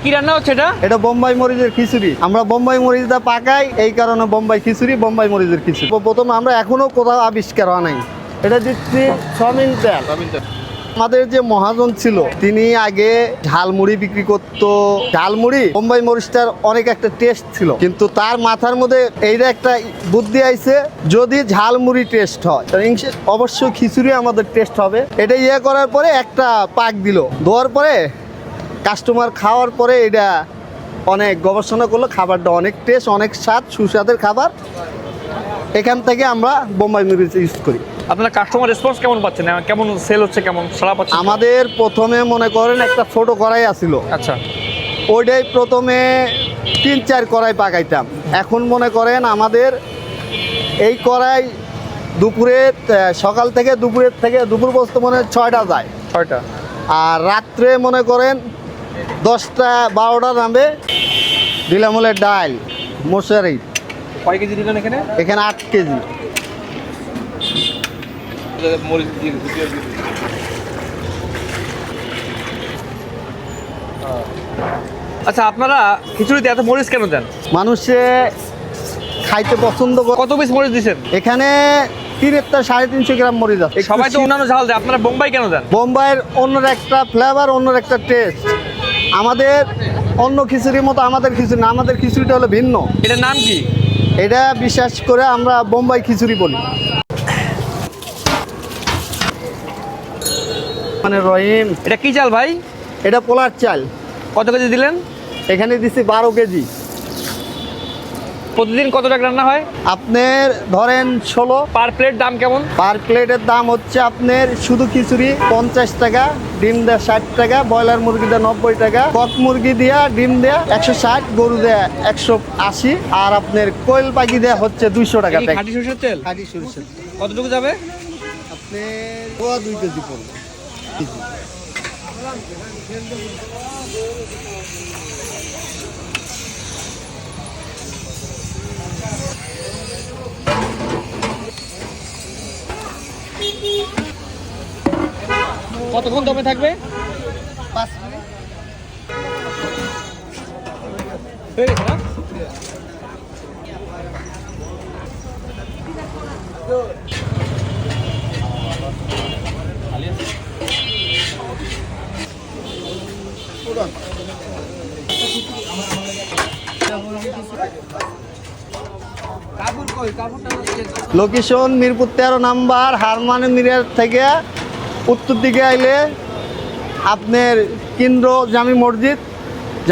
কি রান্না হচ্ছে এটা? এটা বোম্বাই মরিচের খিচুড়ি। আমরা বোম্বাই মরিচটা পাকাই এই কারণে বোম্বাই খিচুড়ি বোম্বাই মরিচের খিচুড়ি। প্রথম আমরা এখনও কোথাও আবিষ্কার হয় নাই। এটা দিচ্ছি সমিন তেল। আমাদের যে মহাজন ছিল তিনি আগে ঝালমুড়ি বিক্রি করতো। ঝালমুড়ি বোম্বাই মরিচটার অনেক একটা টেস্ট ছিল। কিন্তু তার মাথার মধ্যে এইটা একটা বুদ্ধি আইছে যদি ঝালমুড়ি টেস্ট হয় অবশ্যই খিচুড়ি আমাদের টেস্ট হবে। এটা ইয়ে করার পরে একটা পাক দিল। দেওয়ার পরে কাস্টমার খাওয়ার পরে এটা অনেক গবেষণা করল খাবারটা অনেক টেস্ট অনেক স্বাদ সুস্বাদের খাবার। এখান থেকে আমরা বোম্বাই মরিচ ইউজ করি। আপনারা কাস্টমার রেসপন্স কেমন পাচ্ছেন? কেমন সেল হচ্ছে কেমন সারা পাচ্ছেন আমাদের প্রথমে মনে করেন একটা ছোট কড়াই আসিল। আচ্ছা। ওইটাই প্রথমে তিন চার কড়াই পাকাইতাম। এখন মনে করেন আমাদের এই কড়াই দুপুরে সকাল থেকে দুপুরের থেকে দুপুর পর্যন্ত মনে হয় ছয়টা যায়। ছয়টা। আর রাত্রে মনে করেন দশটা বারোটা নামবে দিলাম হলে ডাল মশারি কয় কেজি দিলেন এখানে? এখানে আট কেজি। আচ্ছা আপনারা খিচুড়িতে এত মরিচ কেন দেন? মানুষে খাইতে পছন্দ করে। কত পিস মরিচ দিচ্ছেন এখানে তিনেরটা সাড়ে তিনশো গ্রাম মরিচ আছে। সবাই তো অন্যান্য ঝাল দেয় আপনারা বোম্বাই কেন দেন? বোম্বাইয়ের অন্যর একটা ফ্লেভার অন্যর একটা টেস্ট আমাদের অন্য খিচুড়ির মতো আমাদের খিচুড়ি না আমাদের খিচুড়িটা হলো ভিন্ন। এটার নাম কি? এটা বিশ্বাস করে আমরা বোম্বাই খিচুড়ি বলি। মানে রহিম এটা কি চাল ভাই? এটা পোলার চাল। কত কেজি দিলেন? এখানে দিচ্ছি বারো কেজি। প্রতিদিন কত টাকা রান্না হয়? আপনার ধরেন ষোলো। পার প্লেট দাম কেমন? পার প্লেটের দাম হচ্ছে আপনার শুধু খিচুড়ি পঞ্চাশ টাকা ডিম দেয়া ষাট টাকা ব্রয়লার মুরগি দেয়া নব্বই টাকা কক মুরগি দিয়া ডিম দেয়া একশো ষাট গরু দেয়া একশো আশি আর আপনার কোয়েল পাখি দেয়া হচ্ছে দুইশো টাকা খাঁটি সরষের তেল? খাঁটি সরিষার কতটুকু যাবে? আপনার দুই কেজি পড়বে। কতক্ষণ দমে থাকবে পাঁচ মিনিট। হয়ে গেছে না লোকেশন মিরপুর তেরো নাম্বার হারমান মিরার থেকে উত্তর দিকে আইলে আপনার কেন্দ্র জামি মসজিদ